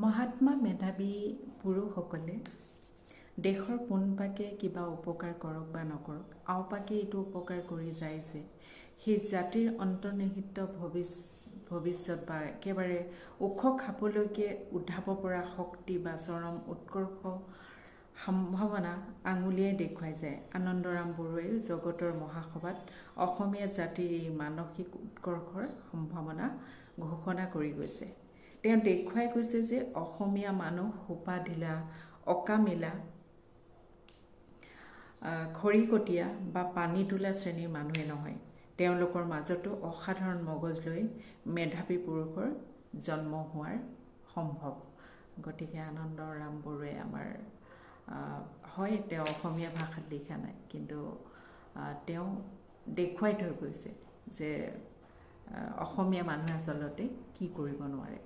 মহাত্মা মেধাৱী পুৰুষসকলে দেশৰ পোনপাকে কিবা উপকাৰ কৰক বা নকৰক আওপাকে এইটো উপকাৰ কৰি যায় যে সেই জাতিৰ অন্তৰ্নিহিত ভৱিষ্য ভৱিষ্যত বা একেবাৰে ওখ খাপলৈকে উঠাব পৰা শক্তি বা চৰম উৎকৰ্ষ সম্ভাৱনা আঙুলিয়াই দেখুৱাই যায়। আনন্দৰাম বৰুৱাইও জগতৰ মহাসভাত অসমীয়া জাতিৰ এই মানসিক উৎকৰ্ষৰ সম্ভাৱনা ঘোষণা কৰি গৈছে। তেওঁ দেখুৱাই গৈছে যে অসমীয়া মানুহ সোপা ঢিলা অকামিলা খৰিকটীয়া বা পানী তোলা শ্ৰেণীৰ মানুহে নহয়। তেওঁলোকৰ মাজতো অসাধাৰণ মগজ লৈ মেধাৱী পুৰুষৰ জন্ম হোৱাৰ সম্ভৱ। গতিকে আনন্দৰাম বৰুৱাই আমাৰ হয় তেওঁ অসমীয়া ভাষাত লিখা নাই কিন্তু তেওঁ দেখুৱাই থৈ গৈছে যে অসমীয়া মানুহে আচলতে কি কৰিব নোৱাৰে।